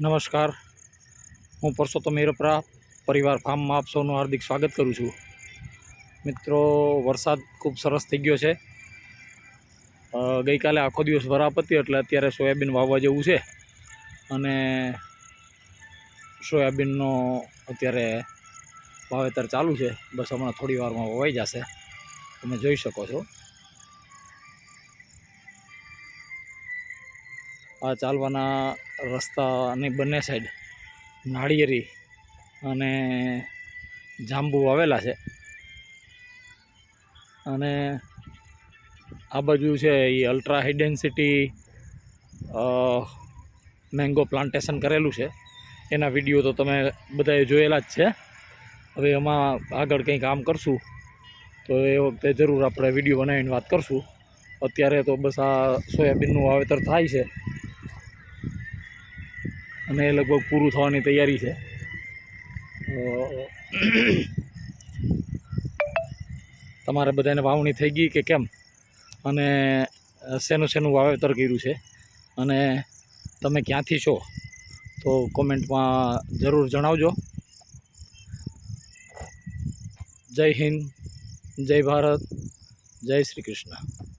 નમસ્કાર. હું પરસોત્તમ હિરપરા, પરિવાર ફાર્મમાં આપ સૌનું હાર્દિક સ્વાગત કરું છું. મિત્રો, વરસાદ ખૂબ સરસ થઈ ગયો છે. ગઈકાલે આખો દિવસ વરાપ હતી એટલે અત્યારે સોયાબીન વાવવા જેવું છે. અને સોયાબીનનો અત્યારે વાવેતર ચાલુ છે. બસ હમણાં થોડી વારમાં વવાઈ જશે. તમે જોઈ શકો છો. આ ચાલવાના રસ્તાની બંને સાઈડ નાળિયેરી અને જાંબુ વાવેલા છે. અને આ બાજુ છે એ ultra high density mango plantation કરેલું છે. એના વીડિયો તો તમે બધાએ જોયેલા જ છે. હવે એમાં આગળ કંઈ કામ કરશું તો એ વખતે જરૂર આપણે વીડિયો બનાવીને વાત કરશું. અત્યારે તો બસ આ સોયાબીનનું વાવેતર થાય છે. અને એ લગભગ પૂરું થવાની તૈયારી છે. તમારે બધાને વાવણી થઈ ગઈ કે કેમ? અને શેનું શેનું વાવેતર કર્યું છે? અને તમે ક્યાંથી છો? તો કોમેન્ટમાં જરૂર જણાવજો. જય હિન્દ, જય ભારત, જય શ્રી કૃષ્ણ.